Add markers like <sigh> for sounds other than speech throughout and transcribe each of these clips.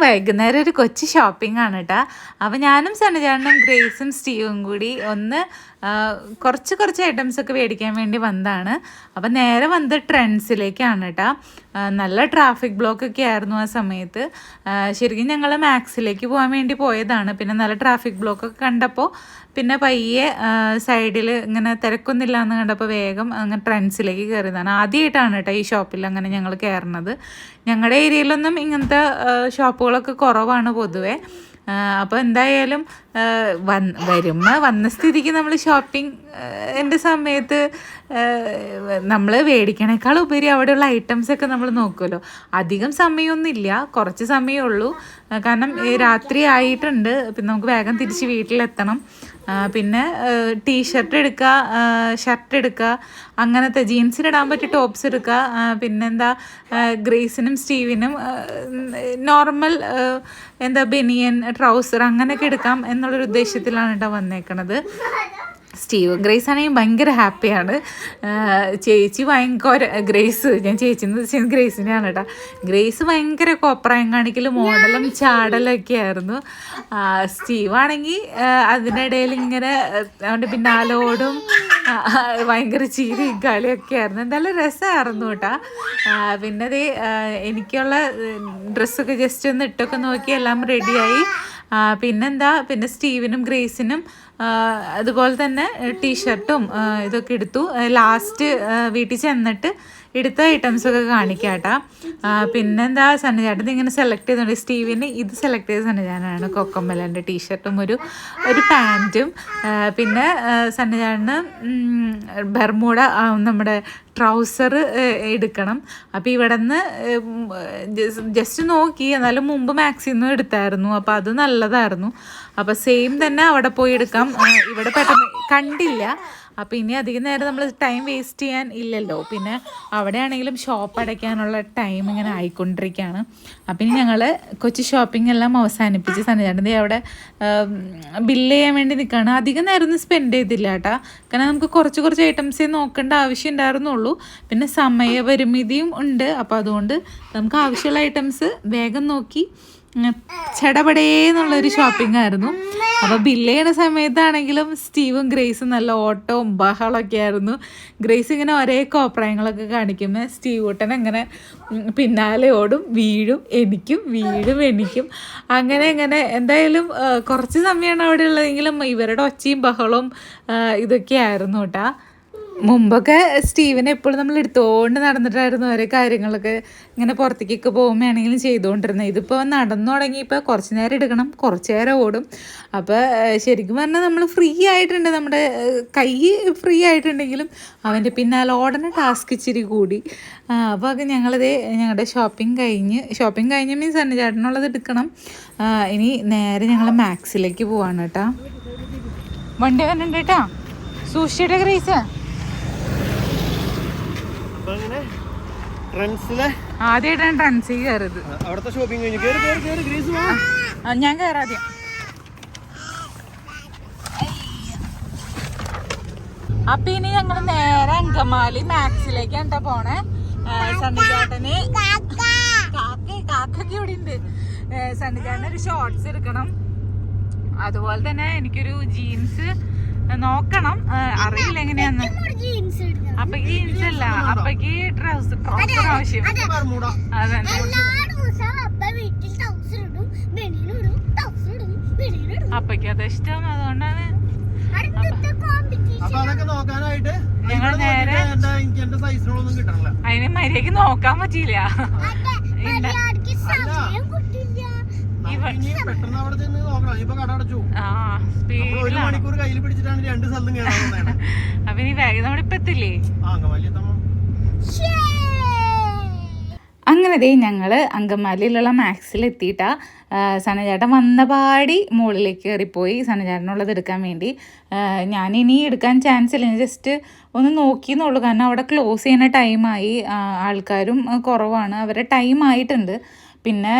വൈകുന്നേരം ഒരു കൊച്ചു ഷോപ്പിംഗ് ആണ് കേട്ടോ അപ്പം ഞാനും സനജാനും ഗ്രേസും സ്റ്റീവും കൂടി ഒന്ന് കുറച്ച് കുറച്ച് ഐറ്റംസ് ഒക്കെ മേടിക്കാൻ വേണ്ടി വന്നതാണ്. അപ്പം നേരെ വന്നത് ട്രെൻഡ്സിലേക്കാണ് കേട്ടോ നല്ല ട്രാഫിക് ബ്ലോക്ക് ഒക്കെ ആയിരുന്നു ആ സമയത്ത്. ശരിക്കും ഞങ്ങൾ മാക്സിലേക്ക് പോകാൻ വേണ്ടി പോയതാണ്. പിന്നെ നല്ല ട്രാഫിക് ബ്ലോക്ക് ഒക്കെ കണ്ടപ്പോൾ പിന്നെ പയ്യെ സൈഡിൽ ഇങ്ങനെ തിരക്കൊന്നുമില്ല എന്ന് കണ്ടപ്പോൾ വേഗം അങ്ങനെ ട്രെൻഡ്സിലേക്ക് കയറിയതാണ്. ആദ്യമായിട്ടാണ് കേട്ടോ ഈ ഷോപ്പിൽ അങ്ങനെ ഞങ്ങൾ കയറുന്നത്. ഞങ്ങളുടെ ഏരിയയിലൊന്നും ഇങ്ങനത്തെ ഷോപ്പുകളൊക്കെ കുറവാണ് പൊതുവേ. അപ്പോൾ എന്തായാലും വന്ന് വരുമ്പോൾ വന്ന സ്ഥിതിക്ക് നമ്മൾ ഷോപ്പിംഗ് എന്റെ സമയത്ത് നമ്മൾ മേടിക്കണേക്കാൾ ഉപരി അവിടെയുള്ള ഐറ്റംസ് ഒക്കെ നമ്മൾ നോക്കുമല്ലോ അധികം സമയമൊന്നുമില്ല കുറച്ച് സമയമേ ഉള്ളൂ. കാരണം രാത്രി ആയിട്ടുണ്ട്. പിന്നെ നമുക്ക് വേഗം തിരിച്ച് വീട്ടിലെത്തണം. പിന്നെ ടീഷർട്ട് എടുക്കുക ഷർട്ട് എടുക്കുക അങ്ങനത്തെ ജീൻസിനിടാൻ പറ്റിയ ടോപ്സ് എടുക്കുക പിന്നെന്താ ഗ്രേസിനും സ്റ്റീവിനും നോർമൽ എന്താ ബെനിയൻ ട്രൗസർ അങ്ങനെയൊക്കെ എടുക്കാം എന്നുള്ളൊരു ഉദ്ദേശത്തിലാണ് കേട്ടോ വന്നേക്കണത്. സ്റ്റീവ്. ഗ്രേസ് ആണെങ്കിൽ ഭയങ്കര ഹാപ്പിയാണ്. ചേച്ചി ഭയങ്കര ഗ്രേസ് ഞാൻ ചേച്ചി എന്ന് വെച്ചാൽ ഗ്രേസിനെയാണ് കേട്ടോ ഗ്രേസ് ഭയങ്കര കോപ്രായം കാണിക്കലും മോഡലും ചാടലും ഒക്കെ ആയിരുന്നു. സ്റ്റീവ് ആണെങ്കിൽ അതിനിടയിൽ ഇങ്ങനെ അവന്റെ പിന്നാലോടും ഭയങ്കര ചിരിയും കളിയൊക്കെ ആയിരുന്നു. എന്തായാലും രസമായിരുന്നു കേട്ടോ പിന്നെ ആ, എനിക്കുള്ള ഡ്രസ്സൊക്കെ ജസ്റ്റ് ഒന്ന് ഇട്ടൊക്കെ നോക്കി എല്ലാം റെഡിയായി പിന്നെന്താ? പിന്നെ സ്റ്റീവിനും ഗ്രേസിനും അതുപോലെ തന്നെ ടീഷർട്ടും ഇതൊക്കെ എടുത്തു. ലാസ്റ്റ് വീട്ടിൽ ചെന്നിട്ട് എടുത്ത ഐറ്റംസ് ഒക്കെ കാണിക്കാം കേട്ടോ ആ, പിന്നെന്താ സന്നജാട്ടൻ ഇങ്ങനെ സെലക്ട് ചെയ്തുകൊണ്ട് സ്റ്റീവിന് ഇത് സെലക്ട് ചെയ്ത സന്നജാനാണ് കൊക്കമ്പലന്റെ ടീഷർട്ടും ഒരു ഒരു പാന്റും പിന്നെ സന്നിധാനം ബർമൂട നമ്മുടെ ട്രൗസർ എടുക്കണം. അപ്പോൾ ഇവിടെ നിന്ന് ജസ്റ്റ് നോക്കി. എന്നാലും മുമ്പ് മാക്സിന്നും എടുത്തായിരുന്നു. അപ്പോൾ അത് നല്ലതായിരുന്നു. അപ്പോൾ സെയിം തന്നെ അവിടെ പോയി എടുക്കാം. ഇവിടെ പെട്ടെന്ന് കണ്ടില്ല. അപ്പോൾ ഇനി അധികം നേരം നമ്മൾ ടൈം വേസ്റ്റ് ചെയ്യാൻ ഇല്ലല്ലോ. പിന്നെ അവിടെയാണെങ്കിലും ഷോപ്പ് അടയ്ക്കാനുള്ള ടൈം ഇങ്ങനെ ആയിക്കൊണ്ടിരിക്കുകയാണ് അപ്പം ഇനി ഞങ്ങൾ കൊച്ചു ഷോപ്പിംഗ് എല്ലാം അവസാനിപ്പിച്ച് സന്നിധാനത്തെ അവിടെ ബില്ല് ചെയ്യാൻ വേണ്ടി നിൽക്കുകയാണ് അധികം നേരം ഒന്നും സ്പെൻഡ് ചെയ്തില്ല കേട്ടാ. കാരണം നമുക്ക് കുറച്ച് കുറച്ച് ഐറ്റംസേ നോക്കേണ്ട ആവശ്യം ഉണ്ടായിരുന്നുള്ളൂ. പിന്നെ സമയപരിമിതിയും ഉണ്ട്. അപ്പോൾ അതുകൊണ്ട് നമുക്ക് ആവശ്യമുള്ള ഐറ്റംസ് വേഗം നോക്കി ചടപടേന്നുള്ളൊരു ഷോപ്പിംഗ് ആയിരുന്നു. അപ്പോൾ ബില്ല് ചെയ്യണ സമയത്താണെങ്കിലും സ്റ്റീവും ഗ്രേസും നല്ല ഓട്ടവും ബഹളമൊക്കെ ആയിരുന്നു. ഗ്രേസ് ഇങ്ങനെ ഒരേ കോപ്രായങ്ങളൊക്കെ കാണിക്കുമ്പോൾ സ്റ്റീവ് ഊട്ടൻ അങ്ങനെ പിന്നാലെ ഓടും വീഴും എനിക്കും വീഴും എനിക്കും. അങ്ങനെ അങ്ങനെ എന്തായാലും കുറച്ച് സമയമാണ് അവിടെ ഉള്ളതെങ്കിലും ഇവരുടെ ഒച്ചയും ബഹളവും ഇതൊക്കെ ആയിരുന്നു കേട്ടാ മുമ്പൊക്കെ സ്റ്റീവൻ എപ്പോഴും നമ്മൾ എടുത്തുകൊണ്ട് നടന്നിട്ടായിരുന്നു ഓരോ കാര്യങ്ങളൊക്കെ ഇങ്ങനെ പുറത്തേക്കൊക്കെ പോകുമ്പോഴാണെങ്കിലും ചെയ്തുകൊണ്ടിരുന്നത് ഇതിപ്പോൾ നടന്നു തുടങ്ങിയപ്പോൾ കുറച്ച് നേരം എടുക്കണം കുറച്ച് നേരം ഓടും. അപ്പോൾ ശരിക്കും പറഞ്ഞാൽ നമ്മൾ ഫ്രീ ആയിട്ടുണ്ട്. നമ്മുടെ കൈ ഫ്രീ ആയിട്ടുണ്ടെങ്കിലും അവന്റെ പിന്നാലെ ഓടണ ടാസ്ക് ഇച്ചിരി കൂടി. അപ്പോൾ അത് ഞങ്ങളിത് ഞങ്ങളുടെ ഷോപ്പിംഗ് കഴിഞ്ഞ് ഷോപ്പിംഗ് കഴിഞ്ഞ് മീൻസ് തന്നെ ചേട്ടനുള്ളത് എടുക്കണം. ഇനി നേരെ ഞങ്ങൾ മാക്സിലേക്ക് പോവാണ് കേട്ടോ. വണ്ടി വന്നിട്ടുണ്ട് കേട്ടോ. സൂക്ഷിച്ചിട്ട് ഗ്രേസ് അപ്പൊ അങ്ങനെ ആദ്യമായിട്ടാണ് അവിടുത്തെ ഷോപ്പിംഗ് കഴിഞ്ഞു. ഗ്രീസ് ഞാൻ കയറാദ്യം അപ്പൊ ഇനി ഞങ്ങൾ നേരെ അങ്കമാലി മാക്സിലേക്ക് കേട്ടോ പോണേ. സണ്ണിചാട്ടന് കാക്ക കാക്കൊക്കെ ഇവിടെ ഉണ്ട് സണ്ണിചാട്ടന് ഒരു ഷോർട്സ് എടുക്കണം. അതുപോലെ തന്നെ എനിക്കൊരു ജീൻസ് നോക്കണം. അറിയില്ല എങ്ങനെയാന്ന്? അപ്പൊ ജീൻസ് അല്ല അപ്പക്ക് ട്രൗസർ ട്രൗസർ ആവശ്യം. അതെ. അപ്പക്ക് അത്. ഇഷ്ടം അതുകൊണ്ടാണ്. അപ്പൊ അതൊക്കെ നോക്കാനായിട്ട് ഞങ്ങൾ നേരെ- അതിന് മര്യാദയ്ക്ക് നോക്കാൻ പറ്റിയില്ല. <laughs> അപ്പൊ ഇനി വേഗം നമ്മളിപ്പോ എത്തില്ലേ? അങ്ങനെ ദേ ഞങ്ങൾ അങ്കമാലിയിലുള്ള മാക്സിൽ എത്തിയിട്ടാ സനചേട്ടൻ വന്ന പാടി മുകളിലേക്ക് കയറിപ്പോയി. സനചേട്ടനുള്ളത് എടുക്കാൻ വേണ്ടി. ഞാൻ ഞാനിനി എടുക്കാൻ ചാൻസ് ഇല്ല. ജസ്റ്റ് ഒന്ന് നോക്കി നോക്കിയെന്നുള്ളൂ. കാരണം അവിടെ ക്ലോസ് ചെയ്യുന്ന ടൈമായി ആൾക്കാരും കുറവാണ്. അവരുടെ ടൈം ആയിട്ടുണ്ട്. പിന്നെ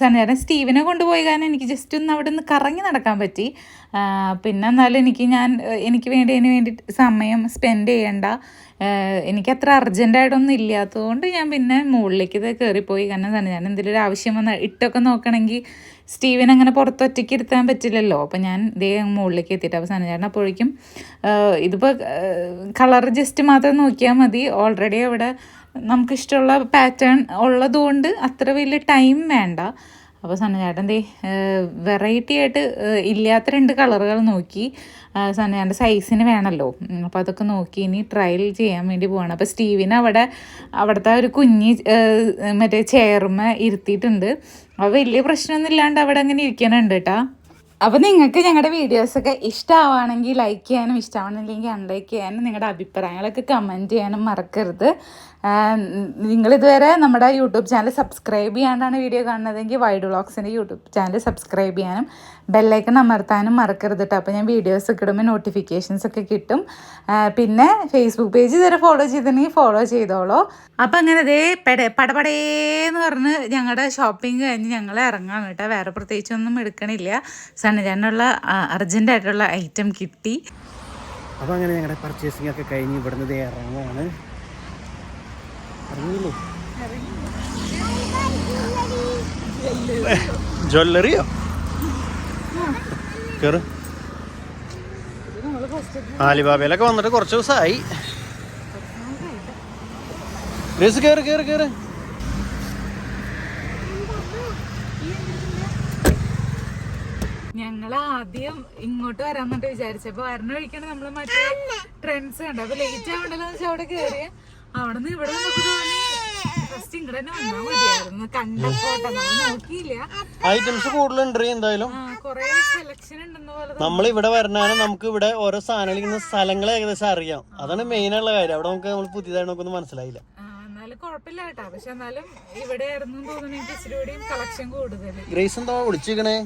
സഞ്ചാരം സ്റ്റീവിനെ കൊണ്ടുപോയി കാരണം എനിക്ക് ജസ്റ്റ് ഒന്ന് അവിടെ നിന്ന് കറങ്ങി നടക്കാൻ പറ്റി. പിന്നെ എന്നാലും എനിക്ക് ഞാൻ എനിക്ക് വേണ്ടി അതിന് വേണ്ടി സമയം സ്പെൻഡ് ചെയ്യണ്ട. അത്ര അർജന്റായിട്ടൊന്നും ഇല്ലാത്തതുകൊണ്ട് ഞാൻ പിന്നെ മുകളിലേക്ക് ഇത് കയറിപ്പോയി കാരണം തന്നെ ഞാൻ എന്തെങ്കിലും ഒരു ആവശ്യം വന്ന ഇട്ടൊക്കെ നോക്കണമെങ്കിൽ സ്റ്റീവിനെ അങ്ങനെ പുറത്തൊറ്റയ്ക്ക് ഇരുത്താൻ പറ്റില്ലല്ലോ. അപ്പം ഞാൻ ഇതേ മുകളിലേക്ക് എത്തിയിട്ട് അപ്പോൾ സനചേട്ടൻ അപ്പോഴേക്കും ഇതിപ്പോൾ കളർ ജസ്റ്റ് മാത്രം നോക്കിയാൽ മതി. ഓൾറെഡി അവിടെ നമുക്കിഷ്ടമുള്ള പാറ്റേൺ ഉള്ളതുകൊണ്ട് അത്ര വലിയ ടൈം വേണ്ട. അപ്പോൾ സനചേട്ടൻ ദേ വെറൈറ്റി ആയിട്ട് ഇല്ലാത്ത രണ്ട് കളറുകൾ നോക്കി. സനചേട്ടന്റെ സൈസിന് വേണമല്ലോ അപ്പോൾ അതൊക്കെ നോക്കി ഇനി ട്രയൽ ചെയ്യാൻ വേണ്ടി പോവാണ്. അപ്പോൾ സ്റ്റീവിന് അവിടെ അവിടുത്തെ ഒരു കുഞ്ഞി മറ്റേ ചെയർമ ഇരുത്തിയിട്ടുണ്ട്. അപ്പോൾ വലിയ പ്രശ്നമൊന്നും ഇല്ലാണ്ട് അവിടെ അങ്ങനെ ഇരിക്കാനുണ്ട് കേട്ടോ അപ്പോൾ നിങ്ങൾക്ക് ഞങ്ങളുടെ വീഡിയോസൊക്കെ ഇഷ്ടമാവുകയാണെങ്കിൽ ലൈക്ക് ചെയ്യാനും ഇഷ്ടമാണെങ്കിൽ അൺലൈക്ക് ചെയ്യാനും നിങ്ങളുടെ അഭിപ്രായങ്ങളൊക്കെ കമന്റ് ചെയ്യാനും മറക്കരുത്. നിങ്ങളിതുവരെ നമ്മുടെ യൂട്യൂബ് ചാനൽ സബ്സ്ക്രൈബ് ചെയ്യാണ്ടാണ് വീഡിയോ കാണുന്നതെങ്കിൽ വൈഡ് വ്ളോഗ്സിന്റെ യൂട്യൂബ് ചാനൽ സബ്സ്ക്രൈബ് ചെയ്യാനും ബെല്ലൈക്കൺ അമർത്താനും മറക്കരുത് കേട്ടോ അപ്പോൾ ഞാൻ വീഡിയോസ് ഒക്കെ ഇടുമ്പോൾ നോട്ടിഫിക്കേഷൻസ് ഒക്കെ കിട്ടും. പിന്നെ ഫേസ്ബുക്ക് പേജ് ഇതുവരെ ഫോളോ ചെയ്തിട്ടുണ്ടെങ്കിൽ ഫോളോ ചെയ്തോളൂ. അപ്പോൾ അങ്ങനെ അതേ പെട പടപടേന്ന് പറഞ്ഞ് ഞങ്ങളുടെ ഷോപ്പിംഗ് കഴിഞ്ഞ് ഞങ്ങൾ ഇറങ്ങാണ് കേട്ടോ വേറെ പ്രത്യേകിച്ചൊന്നും എടുക്കണില്ല. സണ്ണിജാനുള്ള അർജന്റായിട്ടുള്ള ഐറ്റം കിട്ടി. അപ്പൊ അങ്ങനെ ഞങ്ങളുടെ പർച്ചേസിംഗ് ഒക്കെ കഴിഞ്ഞ് ഇവിടുന്ന് ഇറങ്ങുകയാണ് ജ്വല്ലറിയോ ആലിബാബയിലൊക്കെ വന്നിട്ട് കുറച്ച് ദിവസമായി കയറ് കേറ് കേറ് കേറ് ഞങ്ങൾ ആദ്യം ഇങ്ങോട്ട് വരാന്നിട്ട് വിചാരിച്ചപ്പോ വരണ വഴിക്കാണ് നമ്മൾ മറ്റേ ട്രെൻഡ്സ് കണ്ടു അപ്പൊ ലേറ്റ് ആവണ്ടല്ലോ വെച്ചാൽ അവിടെ കയറിയ അവിടെ നിന്ന് ഇവിടെ ഫസ്റ്റ് ഇങ്ങോട്ട് തന്നെ വന്നാ മതിയായിരുന്നു. കണ്ടപ്പോട്ടെ നമ്മൾ നോക്കിയില്ല. ഐറ്റംസ് കൂടുതലുണ്ട് എന്തായാലും. കൊറേ സെലക്ഷൻ ഉണ്ടെന്ന പോലെ നമ്മൾ ഇവിടെ വരണാണ് നമുക്ക് ഇവിടെ ഓരോ സാധനങ്ങൾ ഇരിക്കുന്ന സ്ഥലങ്ങൾ ഏകദേശം അറിയാം. അതാണ് മെയിൻ ഉള്ള കാര്യം. അവിടെ നമുക്ക് നമ്മൾ പുതിയതായിട്ട് നമുക്കൊന്നും മനസ്സിലായില്ല. എന്നാലും കുഴപ്പമില്ല കേട്ടോ. പക്ഷെ എന്നാലും ഇവിടെ ആയിരുന്നു തോന്നുന്നു എനിക്ക് ഇച്ചിരി കൂടിയും കളക്ഷൻ കൂടുതൽ ഗ്രേസ് എന്താ വിളിച്ചിരിക്കണേ?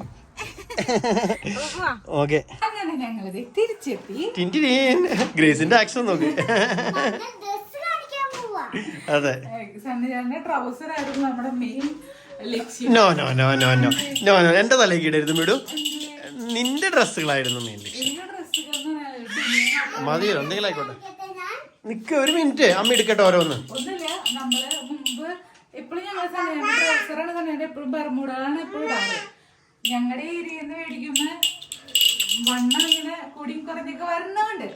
ഓക്കെ. അങ്ങനെ ഞങ്ങളിത് തിരിച്ചെത്തി. ഗ്രേസിന്റെ ആക്ഷൻ നോക്ക്. അതെ. സന്നിധാന ട്രൗസർ ആയിരുന്നു നമ്മുടെ മെയിൻ ലക്ഷ്യം no no no no no no no എന്റെ തലയ്ക്ക് ഇടരുത് വിടൂ നിന്റെ ഡ്രസ്സുകളായിരുന്നു മെയിൻ ലക്ഷ്യം മതിയോ എന്തെങ്കിലും ആയിക്കോട്ടെ. നിക്ക് ഒരു മിനിറ്റ്. അമ്മ എടുക്കട്ടെ ഓരോന്ന്. ഒന്നുമില്ല. നമ്മൾ മുമ്പ് എപ്പോഴും ഞങ്ങൾ എപ്പോഴും ബർമൂടാണ് എപ്പോഴും ഞങ്ങളുടെ ഏരിയയിൽ നിന്ന് മേടിക്കുന്ന വണ്ണം ഇങ്ങനെ കൂടിയും കുറഞ്ഞൊക്കെ വരുന്നുണ്ട്.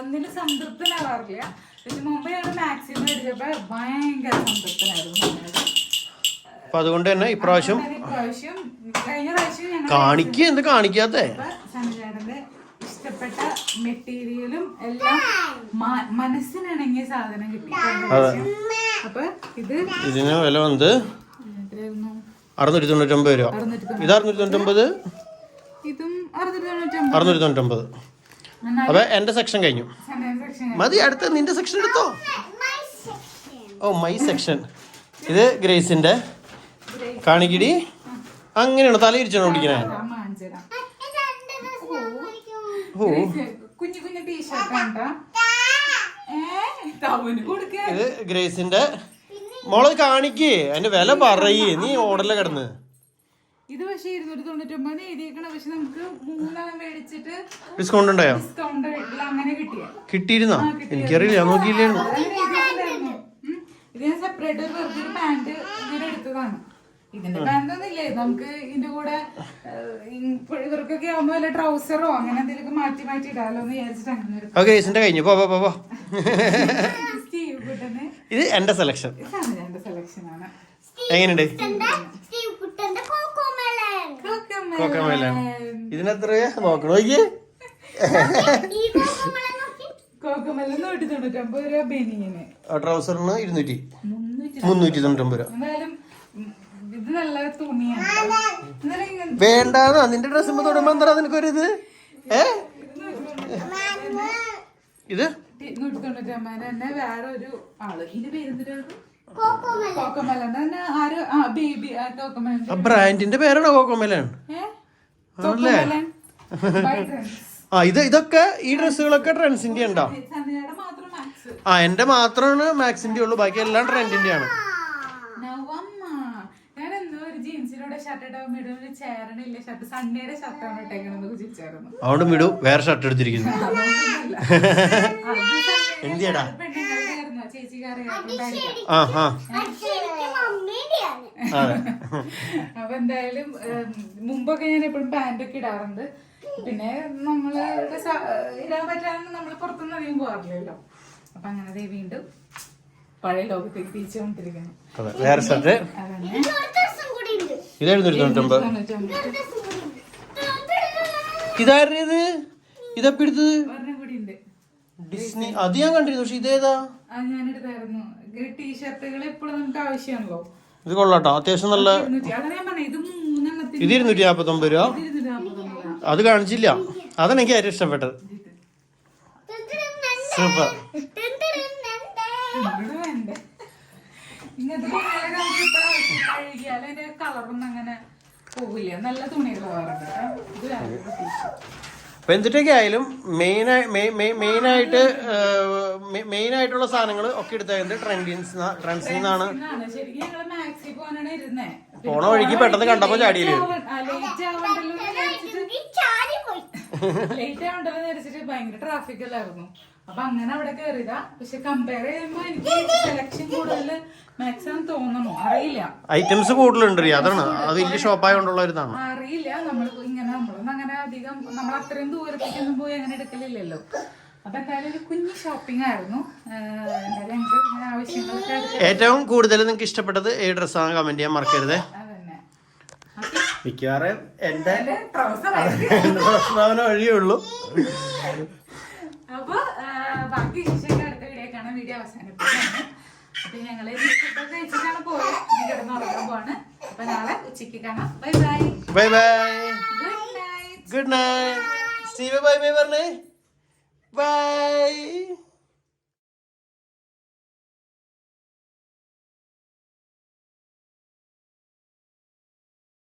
ഒന്നിനും സംതൃപ്തനാവാറില്ല. പക്ഷെ മുമ്പ് ഞങ്ങൾ മാക്സിമം മേടിച്ചപ്പോ ഭയങ്കര സംതൃപ്തനായിരുന്നു. അപ്പൊ അതുകൊണ്ട് തന്നെ ഇപ്രാവശ്യം കാണിക്കുക എന്ത് കാണിക്കാത്ത? ഇഷ്ടപ്പെട്ട മെറ്റീരിയലും എല്ലാം മനസ്സിനിണങ്ങിയ സാധനം കിട്ടി. അപ്പൊ ഇത് ഇതിന് വില എത്രയായിരുന്നു അറുന്നൂറ്റി തൊണ്ണൂറ്റൊമ്പത് രൂപ. അറുന്നൂറ്റി ഇത് അറുന്നൂറ്റി തൊണ്ണൂറ്റൊമ്പത് ഒമ്പത് അറുന്നൂറ്റി തൊണ്ണൂറ്റൊമ്പത് ഒമ്പത് അപ്പൊ എന്റെ സെക്ഷൻ കഴിഞ്ഞു. മതി അടുത്ത നിന്റെ സെക്ഷൻ എടുത്തോ. ഓ മൈ സെക്ഷൻ ഇത് ഗ്രേസിന്റെ കാണിക്കിടി. അങ്ങനെയാണ് തല ഇരിച്ചാണോ പിടിക്കണേ ഓ കുഞ്ഞു കുഞ്ഞു ടീഷർട്ട് ഇത് ഗ്രേസിന്റെ മോൾ കാണിക്കേ. അതിന്റെ വില പറയേ. നീ ഓടല കിടന്ന്. ഇത് പക്ഷേ ഇരുന്നൂറ്റി തൊണ്ണൂറ്റൊമ്പത് എഴുതിയേക്കണ പക്ഷെ നമുക്ക് മൂന്നെണ്ണം മേടിച്ചിട്ട് ഡിസ്കൗണ്ട് ഉണ്ടായോ? ഡിസ്കൗണ്ട് അങ്ങനെ കിട്ടിയ. കിട്ടിയിരുന്നോ? എനിക്കറിയില്ല. ഞാൻ നോക്കിയില്ലായിരുന്നു ഇത് ഞാൻ സെപ്പറേറ്റ് ഒരു വെറുതെ ഒരു പാന്റ് ഇങ്ങനെ എടുത്തതാണ്. ഇതിന്റെ പാന്റ് ഒന്നും ഇല്ലേ നമുക്ക് ഇതിന്റെ കൂടെ ഇവർക്കൊക്കെ ആവുമ്പോ വല്ല ട്രൗസറോ അങ്ങനെ എന്തെങ്കിലും മാറ്റി മാറ്റി ഇടാലോ എന്ന് വിചാരിച്ചിട്ട് അങ്ങനെ കഴിഞ്ഞു. പോ പോ പോ. <laughs> ഇത് എന്റെ സെലക്ഷൻ ഇതാണ് എന്റെ സെലക്ഷൻ ആണ്. എങ്ങനെയുണ്ട്? കോക്കോമലൻ കോക്കമേലാണ് ഇതിനെത്രയാ? നോക്കണോ? കോക്കോമലൻ നോക്കി. കോക്കമല്ല നൂറ്റി തൊണ്ണൂറ്റൊമ്പത് രൂപ ബനിയന്. ട്രൗസറിന് ഇരുന്നൂറ്റി. മുന്നൂറ്റി മുന്നൂറ്റി തൊണ്ണൂറ്റൊമ്പത് രൂപ. എന്തായാലും ഇത് നല്ല തുണിയാണ്. വേണ്ടാന്ന്? നിന്റെ ഡ്രസ്സ് തൊടുമ്പോ എന്താ നിനക്കൊരു ഇത് ഏ ഇത്? നൂറ്റി തൊണ്ണൂറ്റൊമ്പത് തന്നെ വേറെ ഒരു ആൾ. ഇതിന്റെ ആ ബ്രാൻഡിന്റെ പേരാണോ കോക്കോമെലൻ ആണല്ലേ? <laughs> ആ ഇത് ഇതൊക്കെ ഈ ഡ്രസ്സുകളൊക്കെ ട്രെൻഡ്സിന്റെ ഉണ്ടോ ആ എന്റെ മാത്രമാണ് മാക്സിന്റെ ഉള്ളു ബാക്കി എല്ലാം ട്രെൻഡിന്റെ ആണ് ജീൻസിനോട് ഷർട്ട് ഇടാൻ വേണ്ടി ചേരണില്ല. ഷർട്ട് സൺഡേയുടെ ഷർട്ടാണ് ഇട്ടേക്കണെന്ന് ചിരിച്ചായിരുന്നു അവിടെ മിടു വേറെ ഷർട്ട് എടുത്തിരിക്കുന്നു. എന്തിയടാ? ആ ആ. അപ്പൊ എന്തായാലും മുമ്പൊക്കെ ഞാൻ എപ്പോഴും പാന്റൊക്കെ ഇടാറുണ്ട്. പിന്നെ നമ്മൾ ഇടാൻ പറ്റാതെ നമ്മൾ പുറത്തുനിന്ന് അധികം പോകാറില്ലല്ലോ. അപ്പൊ അങ്ങനെ ദേ വീണ്ടും പഴയ ലോകത്തേക്ക് തിരിച്ചുകൊണ്ടിരിക്കുന്നു അതെ. വേറെ ഉണ്ട് ഇതായിരുന്നു തൊണ്ണൂറ്റൊമ്പത്. ഇതായിരുന്നു ഇത് ഇതപ്പോ എടുത്തത്? ഡിസ്നി അത് ഞാൻ കണ്ടിരുന്നു പക്ഷെ ഇതേതാ? ഇത് കൊള്ളാട്ടോ അത്യാവശ്യം നല്ല ഇത് ഇത് ഇരുന്നൂറ്റി നാപ്പത്തൊമ്പത് രൂപ. അത് കാണിച്ചില്ല. അതാണ് എനിക്ക് ഏറ്റവും ഇഷ്ടപ്പെട്ടത്. സൂപ്പർ. ഇങ്ങനത്തെ നമുക്ക് അതിന്റെ കളറൊന്നും അങ്ങനെ പോവില്ല. നല്ല തുണി വേറുണ്ട് ഇത് വേറെ അപ്പൊ എന്തിട്ടൊക്കെ ആയാലും മെയിൻ മെയിൻ ആയിട്ട് മെയിൻ ആയിട്ടുള്ള സാധനങ്ങൾ ഒക്കെ എടുത്തത് ട്രെൻഡിൻസ് ട്രെൻഡ്സിൽ നിന്നാണ് പോണ വഴിക്ക് പെട്ടെന്ന് കണ്ടപ്പോ ചാടിയില്ല? ലേറ്റ് ആവണ്ടല്ലോ ഭയങ്കര ട്രാഫിക് അല്ലായിരുന്നു. അപ്പൊ അങ്ങനെ അവിടെ കയറിയതാ പക്ഷെ കമ്പയർ ചെയ്യുമ്പോ എനിക്ക് സെലക്ഷൻ കൂടുതൽ മാക്സിമം തോന്നണു അറിയില്ല. ഐറ്റംസ് കൂടുതലുണ്ട്. അതാണ്. അത് വലിയ ഷോപ്പായോണ്ടുള്ള ഒരു ഇതാണ്. അറിയില്ല. നമ്മൾ ഇങ്ങനെ നമ്മളൊന്നും അങ്ങനെ അധികം നമ്മൾ അത്രയും ദൂരത്തേക്കൊന്നും പോയി അങ്ങനെ എടുക്കലില്ലല്ലോ. അപ്പൊ എന്തായാലും ഒരു കുഞ്ഞു ഷോപ്പിംഗ് ആയിരുന്നു. എന്തായാലും ഞങ്ങൾക്ക് ഇങ്ങനെ ആവശ്യങ്ങളൊക്കെ ഏറ്റവും കൂടുതൽ നിങ്ങൾക്ക് ഇഷ്ടപ്പെട്ടത് ഏത് ഡ്രസ്സാണ് കമന്റ് ചെയ്യാൻ മറക്കരുത്. അതന്നെ. മിക്കവാറും എന്റെ വഴിയേ ഉള്ളൂ. അപ്പൊ ബാക്കി വിശേഷങ്ങൾ അടുത്ത വീഡിയോ കാണാൻ വീഡിയോ അവസാനിപ്പിക്കുകയാണ് അപ്പൊ ഞങ്ങൾ ഫുഡൊക്കെ കഴിച്ചിട്ടാണ് പോയത് കിടന്ന് ഉറങ്ങാൻ പോവാണ്. അപ്പൊ നാളെ ഉച്ചയ്ക്ക് കാണാം. Bye bye. Bye bye. Good night. Good night. Steve bye bye പറഞ്ഞേ. ബൈ.